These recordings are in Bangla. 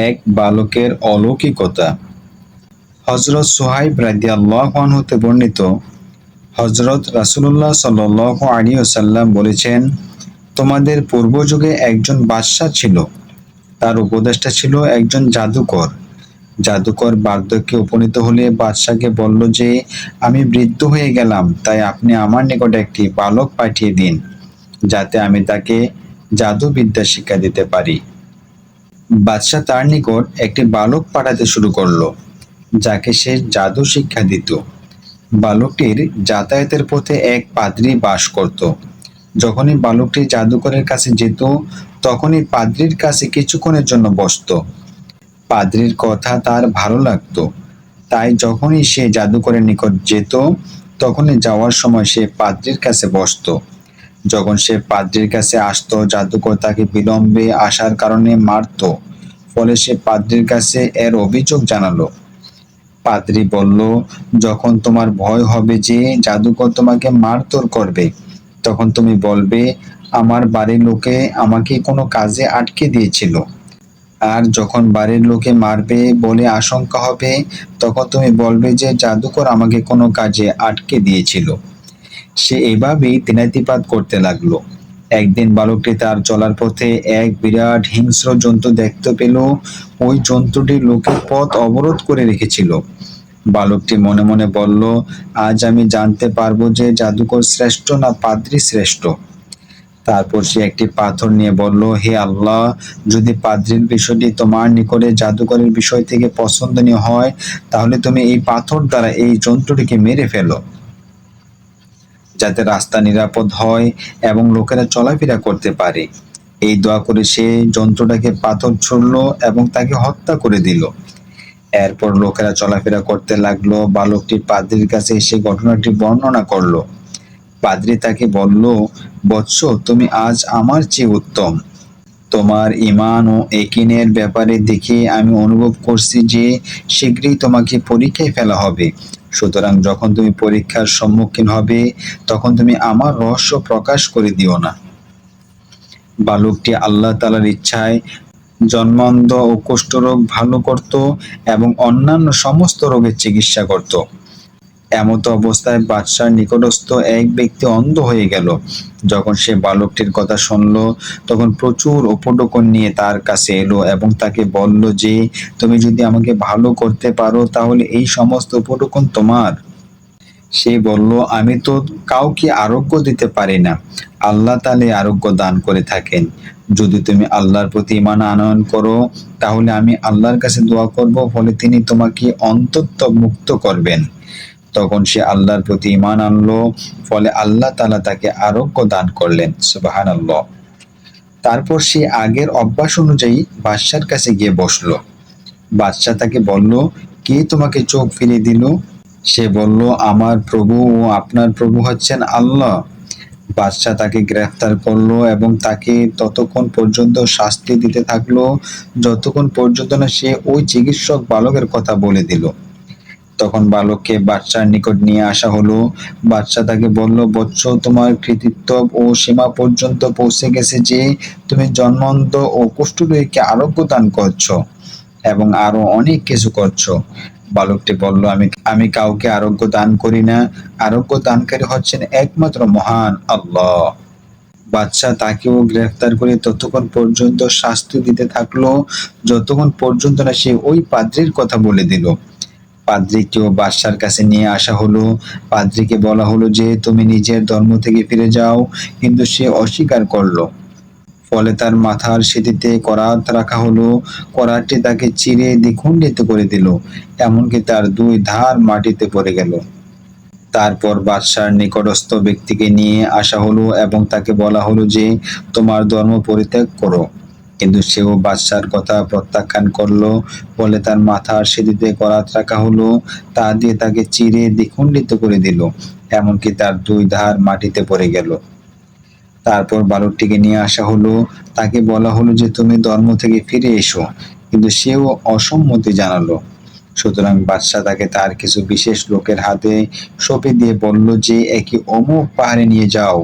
এক বালকের অলৌকিকতা। হজরত সোহাইব রাদিয়াল্লাহু আনহু হতে বর্ণিত হজরত রাসূলুল্লাহ সাল্লাল্লাহু আলাইহি ওয়াসাল্লাম বলেছেন, তোমাদের পূর্বযুগে একজন বাদশাহ ছিল। তার উপদেষ্টা ছিল একজন জাদুকর। জাদুকর বার্ধক্যে উপনীত হলে বাদশাকে বলল যে, আমি বৃদ্ধ হয়ে গেলাম, তাই আপনি আমার নিকট একটি বালক পাঠিয়ে দিন, যাতে আমি তাকে জাদুবিদ্যা শিক্ষা দিতে পারি। বাদশাহ তার নিকট একটি বালক পাঠাতে শুরু করল, যাকে সে জাদু শিক্ষা দিত। বালকটির যাতায়াতের পথে এক পাদ্রী বাস করত। যখনই বালকটি জাদুকরের কাছে যেত, তখনই পাদ্রির কাছে কিছুক্ষণের জন্য বসতো। পাদ্রির কথা তার ভালো লাগতো। তাই যখনই সে জাদুকরের নিকট যেত, তখনই যাওয়ার সময় সে পাদ্রির কাছে বসতো। যখন সে পাদ্রির কাছে আসতো, জাদুকর তাকে বিলম্বে আসার কারণে মারতো, ফলে সে পাদ্রির কাছে এর অভিযোগ জানালো। পাদ্রি বলল, যখন তোমার ভয় হবে যে জাদুকর তোমাকে মারধর করবে, তখন তুমি বলবে, আমার বাড়ির লোকে আমাকে কোনো কাজে আটকে দিয়েছিল। আর যখন বাড়ির লোকে মারবে বলে আশঙ্কা হবে, তখন তুমি বলবে যে জাদুকর আমাকে কোনো কাজে আটকে দিয়েছিল। সে এভাবেই তেনাতিপাত করতে লাগল। একদিন বালকটি তার চলার পথে এক বিরাট হিংস্র জন্তু দেখতে পেল। ওই জন্তুটি লোকের পথ অবরোধ করে রেখেছিল। বালকটি মনে মনে বলল, আজ আমি জানতে পারব যে জাদুকর শ্রেষ্ঠ না পাদ্রী শ্রেষ্ঠ? তারপর সে একটি পাথর নিয়ে বলল, হে আল্লাহ, যদি পাদ্রির বিষয়টি তোমার নিকটে জাদুকরের বিষয় থেকে পছন্দনীয় হয়, তাহলে তুমি এই পাথর দ্বারা এই জন্তুটিকে মেরে ফেলো। যাতে রাস্তা নিরাপদ হয় এবং লোকেরা চলাফেরা করতে পারে। এই দোয়া করে সে যন্ত্রটাকে পাথর ছুড়লো এবং তাকে হত্যা করে দিল। এরপর লোকেরা চলাফেরা করতে লাগল, বালকটি পাদ্রির কাছে এসে ঘটনাটি বর্ণনা করল। পাদ্রি তাকে বলল, বৎস, তুমি আজ আমার চেয়ে উত্তম। তোমার ইমান ও একিনের ব্যাপারে দেখে আমি অনুভব করছি যে শীঘ্রই তোমাকে পরীক্ষায় ফেলা হবে। সুতরাং যখন তুমি পরীক্ষার সম্মুখীন হবে, তখন তুমি আমার রহস্য প্রকাশ করে দিও না। বালকটি আল্লাহ তালার ইচ্ছায় জন্মান্ধ ও কুষ্ঠরোগ ভালো করত এবং অন্যান্য সমস্ত রোগের চিকিৎসা করত। এমতো অবস্থায় বাদশার নিকটস্থ এক ব্যক্তি অন্ধ হয়ে গেল। যখন সে বালকটির কথা শুনল, তখন প্রচুর উপটকন নিয়ে তার কাছে এলো এবং তাকে বলল যে, তুমি যদি আমাকে ভালো করতে পারো, তাহলে এই সমস্ত উপটকন তোমার। সে বলল, আমি তো কাউকে আরোগ্য দিতে পারি না। আল্লাহ তালে আরোগ্য দান করে থাকেন। যদি তুমি আল্লাহর প্রতি ইমান আনয়ন করো, তাহলে আমি আল্লাহর কাছে দোয়া করব, ফলে তিনি তোমাকে অন্তত মুক্ত করবেন। তখন সে আল্লাহর প্রতি ইমান আনলো, ফলে আল্লাহ তালা তাকে আরোগ্য দান করলেন সুবাহান আল্লাহ তারপর সে আগের অভ্যাস অনুযায়ী বাদশার কাছে গিয়ে বসল। বাদশাহ তাকে বলল, কে তোমাকে চোখ ফিরিয়ে দিল? সে বলল, আমার প্রভু ও আপনার প্রভু হচ্ছেন আল্লাহ। বাদশাহ তাকে গ্রেফতার করল এবং তাকে ততক্ষণ পর্যন্ত শাস্তি দিতে থাকল, যতক্ষণ পর্যন্ত না সে ওই চিকিৎসক বালকের কথা বলে দিল। তখন বালককে বাচ্চার নিকট নিয়ে আসা হলো। বাচ্চা তাকে বলল, বৎস, তোমার কৃতিত্ব ও সীমা পর্যন্ত পৌঁছে গেছে যে তুমি জন্মন্ত ও কুষ্ঠরোগীকে আরোগ্য দান করছ এবং আরও অনেক কিছু করছ। বালকটি বলল, আমি আমি কাউকে আরোগ্য দান করি না। আরোগ্য দানকারী হচ্ছেন একমাত্র মহান আল্লাহ। বাচ্চা তাকেও গ্রেফতার করে ততক্ষণ পর্যন্ত শাস্তি দিতে থাকল। যতক্ষণ পর্যন্ত না সে ওই পাদ্রির কথা বলে দিল। পাদ্রিকেও বাদশার কাছে নিয়ে আসা হলো। পাদ্রিকে বলা হলো যে, তুমি নিজের ধর্ম থেকে ফিরে যাও। কিন্তু সে অস্বীকার করল। ফলে তার মাথার সিঁথিতে করাত রাখা হলো। করাতটি তাকে চিরে দ্বিখণ্ডিত করে দিল, এমনকি তার দুই ধার মাটিতে পড়ে গেল। তারপর বাদশার নিকটস্থ ব্যক্তিকে নিয়ে আসা হলো এবং তাকে বলা হলো যে, তোমার ধর্ম পরিত্যাগ করো। কিন্তু সেও বাদশার কথা প্রত্যাখ্যান করল বলে তার মাথার সিঁড়িতে করাত রাখা হলো। তা দিয়ে তাকে চিরে দ্বিখণ্ডিত করে দিল, এমনকি তার দুই ধার মাটিতে পড়ে গেল। তারপর বালকটিকে নিয়ে আসা হলো। তাকে বলা হলো যে, তুমি ধর্ম থেকে ফিরে এসো। কিন্তু সেও অসম্মতি জানালো। সুতরাং বাদশাহ তাকে তার কিছু বিশেষ লোকের হাতে সঁপে দিয়ে বলল যে, একে অমুক পাহাড়ে নিয়ে যাও।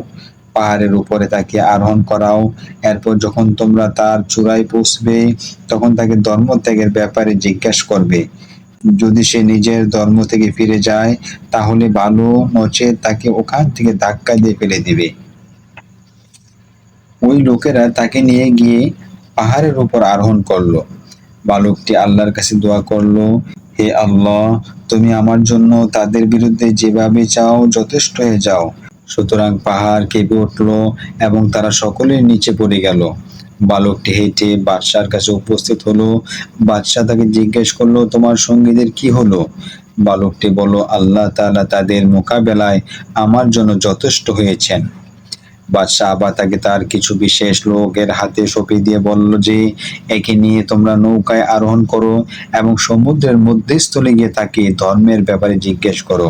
পাহাড়ের উপরে তাকে আরোহণ করাও। এরপর যখন তোমরা তার চূড়ায় পৌঁছবে, তখন তাকে ধর্ম ত্যাগের ব্যাপারে জিজ্ঞাসা করবে। যদি সে নিজের ধর্ম থেকে ফিরে যায়, তাহলে ভালো নচে তাকে ওখান থেকে ধাক্কা দিয়ে ফেলে দিবে। ওই লোকেরা তাকে নিয়ে গিয়ে পাহাড়ের উপর আরোহণ করল। বালকটি আল্লাহর কাছে দোয়া করল, হে আল্লাহ, তুমি আমার জন্য তাদের বিরুদ্ধে যেভাবে চাও যথেষ্ট হয়ে যাও। সুতরাং পাহাড় কেঁপে উঠল এবং তারা সকলের নিচে পড়ে গেল। বালকটি হেঁটে বাদশার কাছে উপস্থিত হলো। বাদশাহ তাকে জিজ্ঞেস করল, তোমার সঙ্গীদের কি হলো? বালকটি বলল, আল্লাহ তাআলা তাদের মোকাবেলায় আমার জন্য যথেষ্ট হয়েছেন। বাদশাহ আবার তাকে তার কিছু বিশেষ লোকের হাতে সঁপে দিয়ে বলল যে, একে নিয়ে তোমরা নৌকায় আরোহণ করো এবং সমুদ্রের মধ্যস্থলে গিয়ে তাকে ধর্মের ব্যাপারে জিজ্ঞেস করো।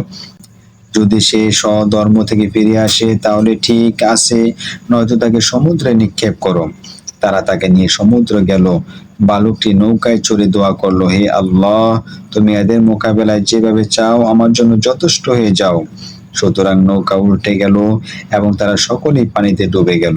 যদি সে স্বধর্ম থেকে ফিরে আসে, তাহলে ঠিক আছে, নয়তো তাকে সমুদ্রে নিক্ষেপ করো। তারা তাকে নিয়ে সমুদ্র গেল। বালকটি নৌকায় চড়ে দোয়া করল, হে আল্লাহ, তুমি এদের মোকাবেলায় যেভাবে চাও, আমার জন্য যথেষ্ট হয়ে যাও। সুতরাং নৌকা উল্টে গেল এবং তারা সকলেই পানিতে ডুবে গেল।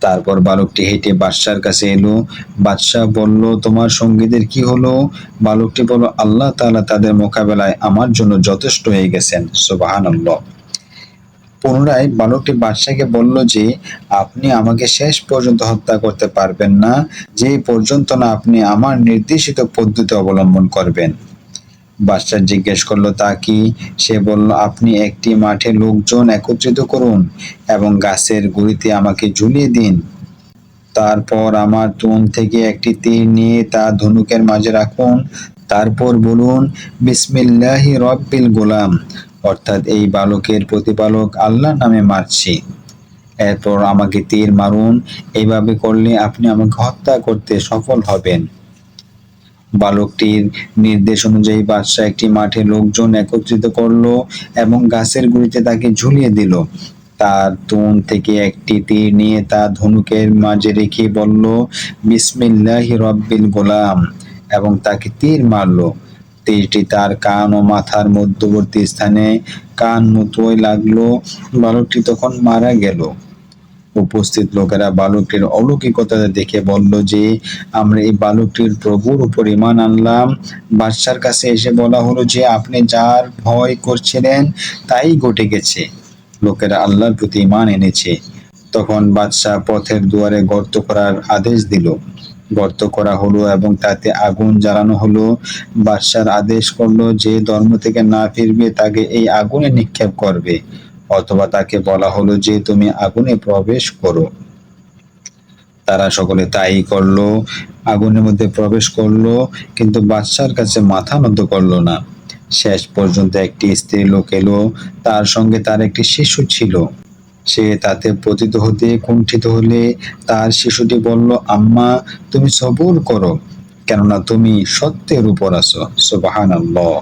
তারপর বালকটি হেঁটে বাদশার কাছে এলো। বাদশাহ বলল, তোমার সঙ্গীদের কি হলো? বালকটি বলল, আল্লাহ তাআলা তাদের মোকাবেলায় আমার জন্য যথেষ্ট হয়ে গেছেন। সুবহানাল্লাহ। পুনরায় বালকটি বাদশাকে বলল যে, আপনি আমাকে শেষ পর্যন্ত হত্যা করতে পারবেন না। যে পর্যন্ত না আপনি আমার নির্দেশিত পদ্ধতি অবলম্বন করবেন। বাদশাহ জিজ্ঞেস করল, তা কি? সে বলল, আপনি একটি মাঠে লোকজন একত্রিত করুন এবং গাছের গুড়িতে আমাকে ঝুলিয়ে দিন। তারপর আমার তুন থেকে একটি তীর নিয়ে তা ধনুকের মাঝে রাখুন। তারপর বলুন, বিসমিল্লাহি রব্বিল গোলাম। অর্থাৎ এই বালকের প্রতিপালক আল্লাহ নামে মারছি। এরপর আমাকে তীর মারুন। এইভাবে করলে আপনি আমাকে হত্যা করতে সফল হবেন। বালকটির নির্দেশ অনুযায়ী বাদশাহ একটি মাঠে লোকজন একত্রিত করল এবং গাছের গুড়িতে তাকে ঝুলিয়ে দিল। তার তুন থেকে একটি তীর নিয়ে তা ধনুকের মাঝে রেখে বলল, বিসমিল্লাহি রব্বিল গোলাম। এবং তাকে তীর মারলো। তীরটি তার কান ও মাথার মধ্যবর্তী স্থানে কান মতোই লাগল। বালকটি তখন মারা গেল। উপস্থিত লোকেরা বালকটির অলৌকিকতা দেখে বলল যে, আমরা এই বালকটির প্রভুর উপর ইমান আনলাম। বাদশার কাছে এসে বলা হলো যে, আপনি যার ভয় করছিলেন, তাই ঘটে গেছে। লোকেরা আল্লাহর প্রতি ইমান এনেছে। তখন বাদশাহ পথের দুয়ারে গর্ত করার আদেশ দিল। গর্ত করা হলো এবং তাতে আগুন জ্বালানো হলো। বাদশার আদেশ করল যে, ধর্ম থেকে না ফিরবে, তাকে এই আগুনে নিক্ষেপ করবে। অথবা তাকে বলা হলো যে তুমি আগুনে প্রবেশ করো। তারা সকলে তাই করল, আগুনের মধ্যে প্রবেশ করল, কিন্তু বাদশার কাছে মাথা নত করল না। শেষ পর্যন্ত একটি স্ত্রী লোক এলো, তার সঙ্গে তার একটি শিশু ছিল। সে তাতে পতিত হতে কুণ্ঠিত হলে তার শিশুটি বলল, আম্মা, তুমি সবুর করো, কেননা তুমি সত্যের উপর আছো। সুবহানাল্লাহ।